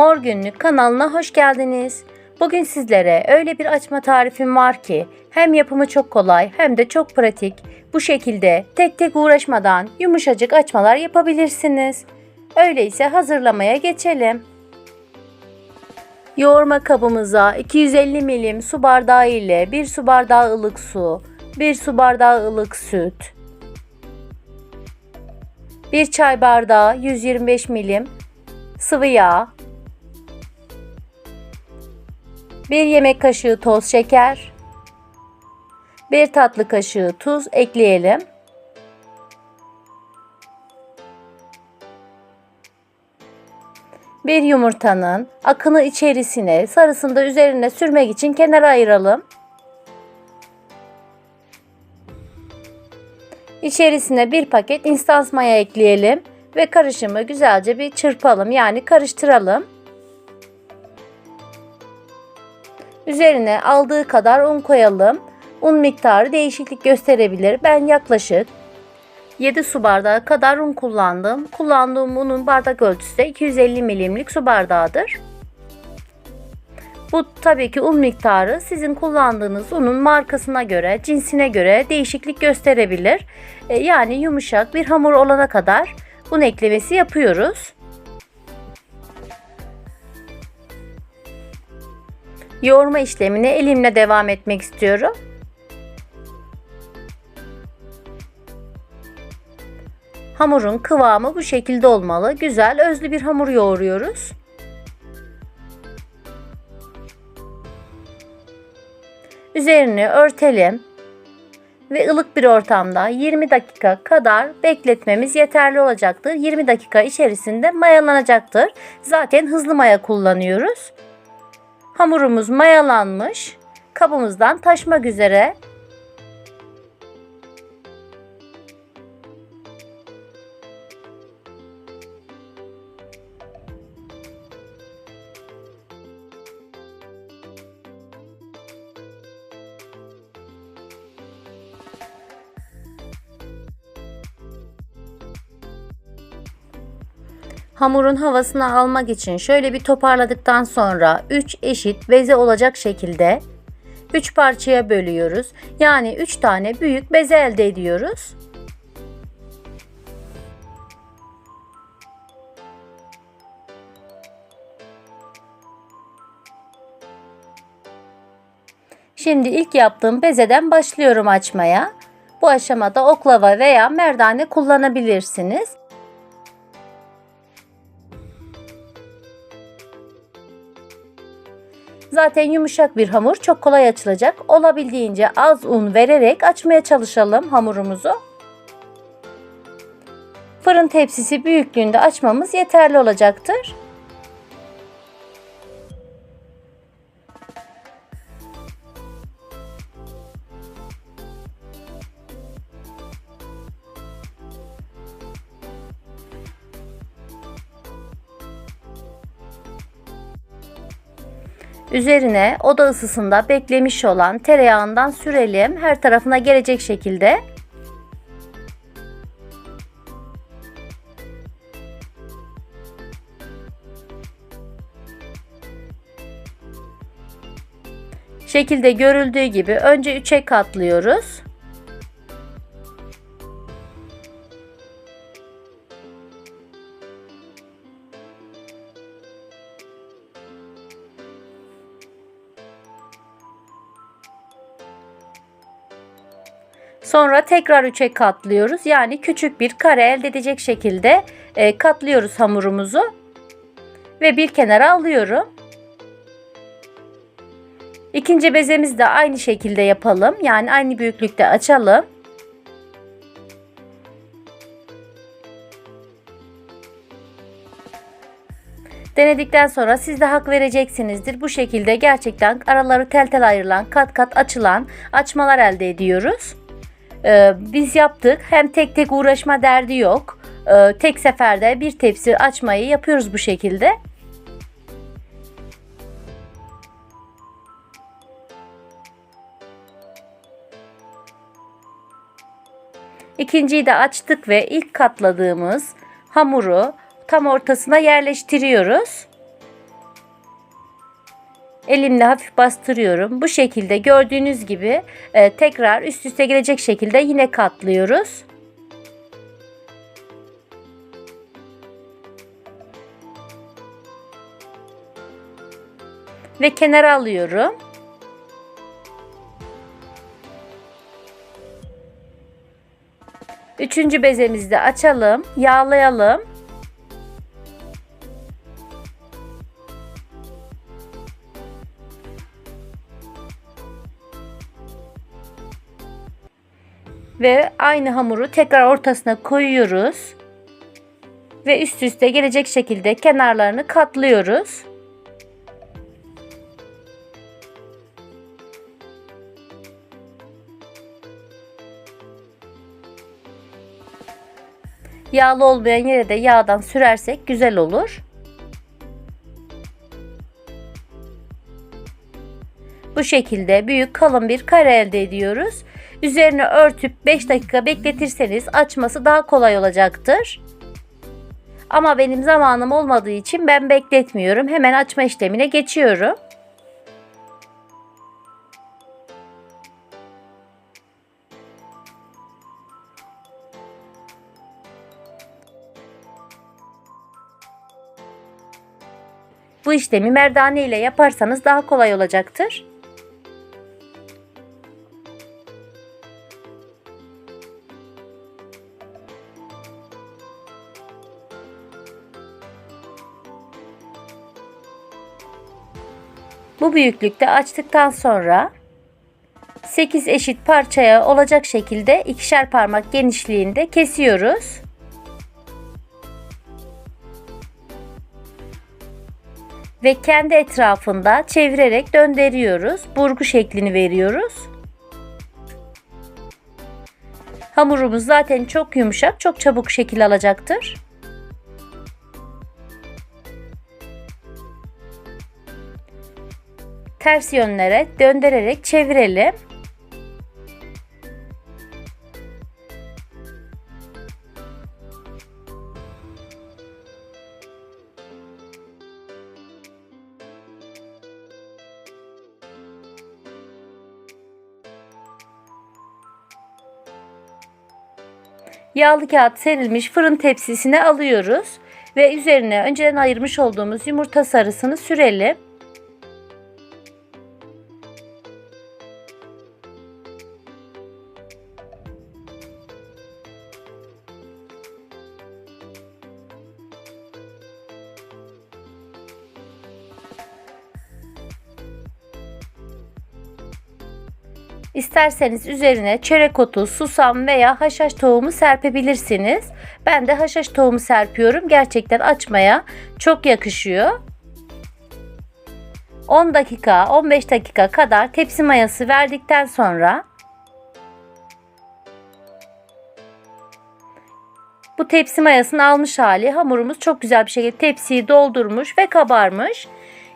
Mor Günlük kanalına hoş geldiniz. Bugün sizlere öyle bir açma tarifim var ki hem yapımı çok kolay hem de çok pratik. Bu şekilde tek tek uğraşmadan yumuşacık açmalar yapabilirsiniz. Öyleyse hazırlamaya geçelim. Yoğurma kabımıza 250 milim su bardağı ile 1 su bardağı ılık su, 1 su bardağı ılık süt, 1 çay bardağı 125 milim sıvı yağ, 1 yemek kaşığı toz şeker, 1 tatlı kaşığı tuz ekleyelim. Bir yumurtanın akını içerisine, sarısını da üzerine sürmek için kenara ayıralım. İçerisine bir paket instans maya ekleyelim ve karışımı güzelce bir çırpalım yani karıştıralım. Üzerine aldığı kadar un koyalım. Un miktarı değişiklik gösterebilir. Ben yaklaşık 7 su bardağı kadar un kullandım. Kullandığım unun bardak ölçüsü de 250 milimlik su bardağıdır. Bu tabii ki un miktarı sizin kullandığınız unun markasına göre, cinsine göre değişiklik gösterebilir. E, Yani yumuşak bir hamur olana kadar un eklemesi yapıyoruz. Yoğurma işlemine elimle devam etmek istiyorum. Hamurun kıvamı bu şekilde olmalı. Güzel özlü bir hamur yoğuruyoruz. Üzerini örtelim ve ılık bir ortamda 20 dakika kadar bekletmemiz yeterli olacaktır. 20 dakika içerisinde mayalanacaktır. Zaten hızlı maya kullanıyoruz. Hamurumuz mayalanmış. Kabımızdan taşmak üzere Hamurun havasını almak için şöyle bir toparladıktan sonra 3 eşit beze olacak şekilde 3 parçaya bölüyoruz. Yani 3 tane büyük beze elde ediyoruz. Şimdi ilk yaptığım bezeden başlıyorum açmaya. Bu aşamada oklava veya merdane kullanabilirsiniz. Zaten yumuşak bir hamur çok kolay açılacak. Olabildiğince az un vererek açmaya çalışalım hamurumuzu. Fırın tepsisi büyüklüğünde açmamız yeterli olacaktır. Üzerine oda ısısında beklemiş olan tereyağından sürelim. Her tarafına gelecek şekilde. Şekilde görüldüğü gibi önce 3'e katlıyoruz. Sonra tekrar 3'e katlıyoruz. Yani küçük bir kare elde edecek şekilde e, katlıyoruz hamurumuzu. Ve bir kenara alıyorum. İkinci bezemizi de aynı şekilde yapalım. Yani aynı büyüklükte açalım. Denedikten sonra siz de hak vereceksinizdir. Bu şekilde gerçekten araları tel tel ayrılan, kat kat açılan açmalar elde ediyoruz. Ee, biz yaptık. Hem tek tek uğraşma derdi yok. Ee, tek seferde bir tepsi açmayı yapıyoruz bu şekilde. İkinciyi de açtık ve ilk katladığımız hamuru tam ortasına yerleştiriyoruz. Elimle hafif bastırıyorum. Bu şekilde gördüğünüz gibi e, tekrar üst üste gelecek şekilde yine katlıyoruz. Ve kenara alıyorum. Üçüncü bezemizi de açalım, yağlayalım. Ve aynı hamuru tekrar ortasına koyuyoruz. Ve üst üste gelecek şekilde kenarlarını katlıyoruz. Yağlı olmayan yere de yağdan sürersek güzel olur. Bu şekilde büyük kalın bir kare elde ediyoruz. Üzerine örtüp 5 dakika bekletirseniz açması daha kolay olacaktır. Ama benim zamanım olmadığı için ben bekletmiyorum. Hemen açma işlemine geçiyorum. Bu işlemi merdane ile yaparsanız daha kolay olacaktır. Bu büyüklükte açtıktan sonra 8 eşit parçaya olacak şekilde ikişer parmak genişliğinde kesiyoruz. Ve kendi etrafında çevirerek döndürüyoruz. Burgu şeklini veriyoruz. Hamurumuz zaten çok yumuşak, çok çabuk şekil alacaktır. Ters yönlere döndürerek çevirelim. Yağlı kağıt serilmiş fırın tepsisine alıyoruz ve üzerine önceden ayırmış olduğumuz yumurta sarısını sürelim. İsterseniz üzerine çörek otu, susam veya haşhaş tohumu serpebilirsiniz. Ben de haşhaş tohumu serpiyorum. Gerçekten açmaya çok yakışıyor. 10 dakika, 15 dakika kadar tepsi mayası verdikten sonra bu tepsi mayasını almış hali hamurumuz çok güzel bir şekilde tepsiyi doldurmuş ve kabarmış.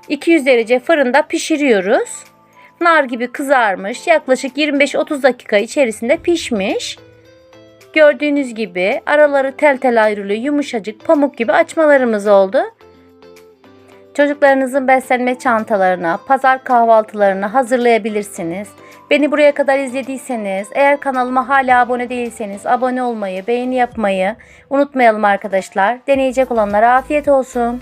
200 derece fırında pişiriyoruz nar gibi kızarmış. Yaklaşık 25-30 dakika içerisinde pişmiş. Gördüğünüz gibi araları tel tel ayrılıyor. Yumuşacık pamuk gibi açmalarımız oldu. Çocuklarınızın beslenme çantalarına, pazar kahvaltılarına hazırlayabilirsiniz. Beni buraya kadar izlediyseniz, eğer kanalıma hala abone değilseniz abone olmayı, beğeni yapmayı unutmayalım arkadaşlar. Deneyecek olanlara afiyet olsun.